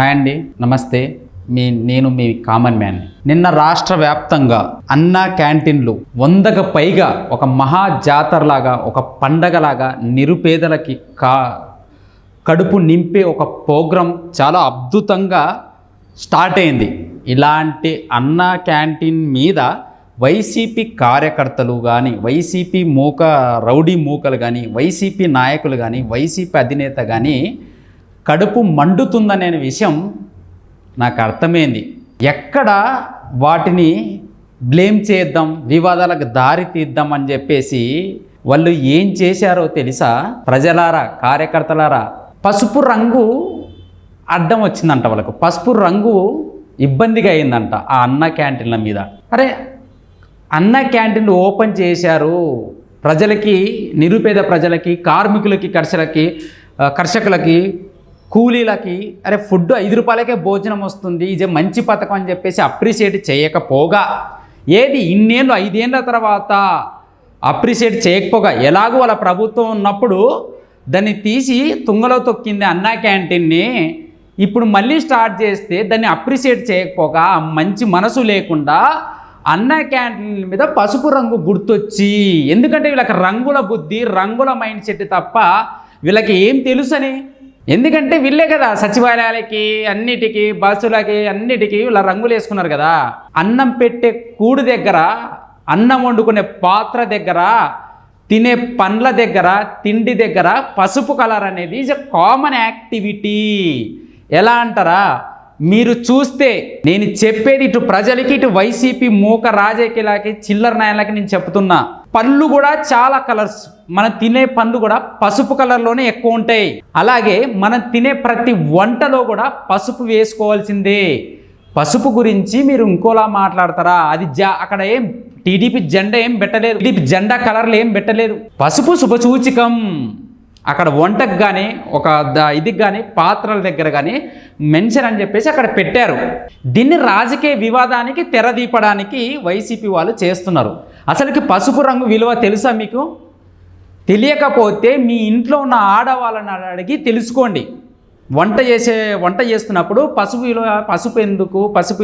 Hi అండి నమస్తే. మీ నేను మీ కామన్ మ్యాన్. నిన్న రాష్ట్ర వ్యాప్తంగా అన్న క్యాంటీన్లు వందకు పైగా ఒక మహా జాతరలాగా ఒక పండగలాగా నిరుపేదలకి కా కడుపు నింపే ఒక ప్రోగ్రాం చాలా అద్భుతంగా స్టార్ట్ అయింది. ఇలాంటి అన్న క్యాంటీన్ మీద వైసీపీ కార్యకర్తలు కానీ వైసీపీ మూక రౌడీ మూకలు కానీ వైసీపీ నాయకులు కానీ వైసీపీ అధినేత కానీ కడుపు మండుతుందనే విషయం నాకు అర్థమైంది. ఎక్కడ వాటిని బ్లేమ్ చేద్దాం వివాదాలకు దారి తీద్దాం అని చెప్పేసి వాళ్ళు ఏం చేశారో తెలుసా? ప్రజలారా కార్యకర్తలారా పసుపు రంగు అడ్డం వచ్చిందంట వాళ్ళకు. పసుపు రంగు ఇబ్బందిగా అయిందంట ఆ అన్న క్యాంటీన్ల మీద. అరే అన్న క్యాంటీన్లు ఓపెన్ చేశారు. ప్రజలకి నిరుపేద ప్రజలకి కార్మికులకి కర్షలకి కర్షకులకి కూలీలకి అరే ఫుడ్ ఐదు రూపాయలకే భోజనం వస్తుంది ఇది మంచి పథకం అని చెప్పేసి అప్రిషియేట్ చేయకపోగా. ఏది ఇన్నేళ్ళు ఐదేళ్ళ తర్వాత అప్రిషియేట్ చేయకపోగా. ఎలాగో వాళ్ళ ప్రభుత్వం ఉన్నప్పుడు దాన్ని తీసి తుంగలో తొక్కింది అన్నా క్యాంటీన్ని ఇప్పుడు మళ్ళీ స్టార్ట్ చేస్తే దాన్ని అప్రిషియేట్ చేయకపోగా మంచి మనసు లేకుండా అన్న క్యాంటీన్ మీద పసుపు రంగు గుర్తొచ్చి ఎందుకంటే వీళ్ళకి రంగుల బుద్ధి రంగుల మైండ్ సెట్ తప్ప వీళ్ళకి ఏం తెలుసని? ఎందుకంటే వీళ్ళే కదా సచివాలయాలకి అన్నిటికీ బస్సులకి అన్నిటికీ ఇలా రంగులు వేసుకున్నారు కదా. అన్నం పెట్టే కూడు దగ్గర అన్నం వండుకునే పాత్ర దగ్గర తినే పండ్ల దగ్గర తిండి దగ్గర పసుపు కలర్ అనేది ఈజ్ అ కామన్ యాక్టివిటీ ఎలా అంటారా? మీరు చూస్తే నేను చెప్పేది ఇటు ప్రజలకి ఇటు వైసీపీ మూక రాజకీయాలకి చిల్లర నాయనలకి నేను చెప్తున్నా. పళ్ళు కూడా చాలా కలర్స్. మనం తినే పండ్లు కూడా పసుపు కలర్లోనే ఎక్కువ ఉంటాయి. అలాగే మనం తినే ప్రతి వంటలో కూడా పసుపు వేసుకోవాల్సిందే. పసుపు గురించి మీరు ఇంకోలా మాట్లాడతారా? అది జా అక్కడ ఏం టీడీపీ జెండా ఏం పెట్టలేదు. టీడీపీ జెండా కలర్లు ఏం పెట్టలేదు. పసుపు శుభసూచికం. అక్కడ వంటకు కానీ ఒక ఇది కానీ పాత్రల దగ్గర కానీ మెన్షన్ అని చెప్పేసి అక్కడ పెట్టారు. దీన్ని రాజకీయ వివాదానికి తెరదీపడానికి వైసీపీ వాళ్ళు చేస్తున్నారు. అసలుకి పసుపు రంగు విలువ తెలుసా మీకు? తెలియకపోతే మీ ఇంట్లో ఉన్న ఆడవాళ్ళని అడిగి తెలుసుకోండి. వంట చేసే వంట చేస్తున్నప్పుడు పసుపు విలువ పసుపు ఎందుకు పసుపు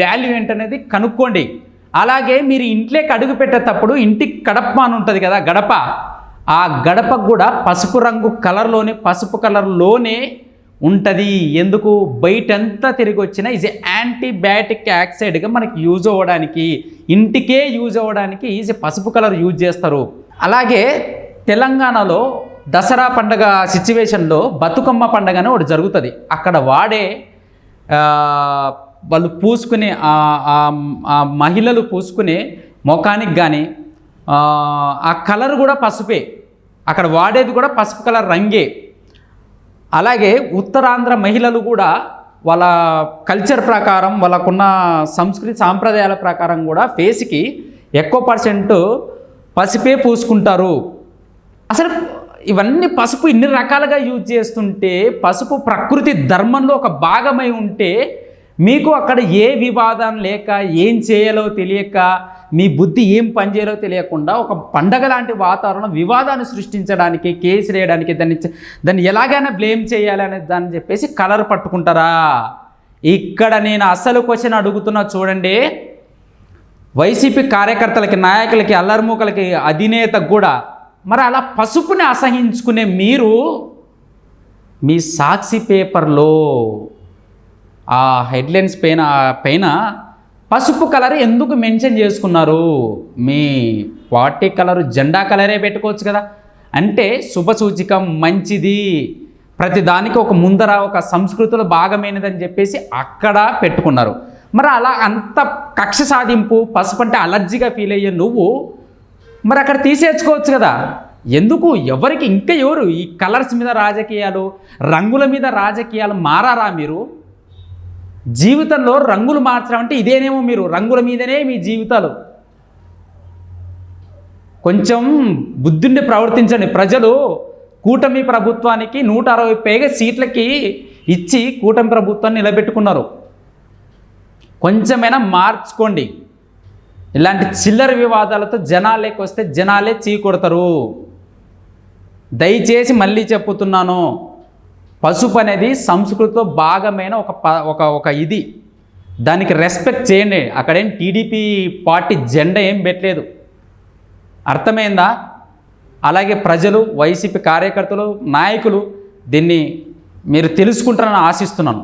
వాల్యూ ఏంటనేది కనుక్కోండి. అలాగే మీరు ఇంట్లోకి అడుగు పెట్టేటప్పుడు ఇంటికి గడప అని ఉంటుంది కదా గడప. ఆ గడపకు కూడా పసుపు రంగు కలర్లోనే పసుపు కలర్లోనే ఉంటుంది. ఎందుకు? బయటంతా తిరిగి వచ్చినా ఈజ్ యాంటీబయాటిక్ యాక్సైడ్గా మనకి యూజ్ అవ్వడానికి ఇంటికే యూజ్ అవ్వడానికి ఈజ్ పసుపు కలర్ యూజ్ చేస్తారు. అలాగే తెలంగాణలో దసరా పండగ సిచ్యువేషన్లో బతుకమ్మ పండగ అని ఒకటి జరుగుతుంది. అక్కడ వాడే వాళ్ళు పూసుకునే మహిళలు పూసుకునే ముఖానికి కానీ ఆ కలర్ కూడా పసుపే. అక్కడ వాడేది కూడా పసుపు కలర్ రంగే. అలాగే ఉత్తరాంధ్ర మహిళలు కూడా వాళ్ళ కల్చర్ ప్రకారం వాళ్ళకున్న సంస్కృతి సాంప్రదాయాల ప్రకారం కూడా ఫేస్కి ఎక్కువ పర్సెంట్ పసుపే పూసుకుంటారు. అసలు ఇవన్నీ పసుపు ఇన్ని రకాలుగా యూజ్ చేస్తుంటే పసుపు ప్రకృతి ధర్మంలో ఒక భాగమై ఉంటే మీకు అక్కడ ఏ వివాదం లేక ఏం చేయాలో తెలియక మీ బుద్ధి ఏం పనిచేయాలో తెలియకుండా ఒక పండగ లాంటి వాతావరణం వివాదాన్ని సృష్టించడానికి కేసు వేయడానికి దాన్ని దాన్ని ఎలాగైనా బ్లేమ్ చేయాలనే దాన్ని చెప్పేసి కలర్ పట్టుకుంటారా? ఇక్కడ నేను అసలు క్వశ్చన్ అడుగుతున్నా చూడండి. వైసీపీ కార్యకర్తలకి నాయకులకి అల్లర్మూకలకి అధినేతకు కూడా మరి అలా పసుపుని అసహించుకునే మీరు మీ సాక్షి పేపర్లో ఆ హెడ్లైన్స్ పైన పైన పసుపు కలర్ ఎందుకు మెన్షన్ చేసుకున్నారు? మీ పార్టీ కలర్ జెండా కలరే పెట్టుకోవచ్చు కదా. అంటే శుభసూచికం మంచిది. ప్రతి దానికి ఒక ముందర ఒక సంస్కృతిలో భాగమైనదని చెప్పేసి అక్కడ పెట్టుకున్నారు. మరి అలా అంత కక్ష సాధింపు పసుపు అంటే అలర్జీగా ఫీల్ అయ్యే నువ్వు మరి అక్కడ తీసేసుకోవచ్చు కదా. ఎందుకు? ఎవరికి? ఇంకా ఎవరు? ఈ కలర్స్ మీద రాజకీయాలు రంగుల మీద రాజకీయాలు మారారా మీరు? జీవితంలో రంగులు మార్చడం అంటే ఇదేనేమో మీరు రంగుల మీదనే మీ జీవితాలు. కొంచెం బుద్ధుండి ప్రవర్తించండి. ప్రజలు కూటమి ప్రభుత్వానికి నూట అరవై పైగా సీట్లకి ఇచ్చి కూటమి ప్రభుత్వాన్ని నిలబెట్టుకున్నారు. కొంచెమైనా మార్చుకోండి. ఇలాంటి చిల్లర వివాదాలతో జనాలేకొస్తే జనాలే చీ కొడతారు దయచేసి మళ్ళీ చెప్పుతున్నాను. పసుపు అనేది సంస్కృతిలో భాగమైన ఒక ప ఒక ఒక ఇది. దానికి రెస్పెక్ట్ చేయండి. అక్కడేం టీడీపీ పార్టీ జెండా ఏం పెట్టలేదు. అర్థమైందా? అలాగే ప్రజలు వైసీపీ కార్యకర్తలు నాయకులు దీన్ని మీరు తెలుసుకుంటారని ఆశిస్తున్నాను.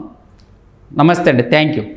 నమస్తే అండి. Thank you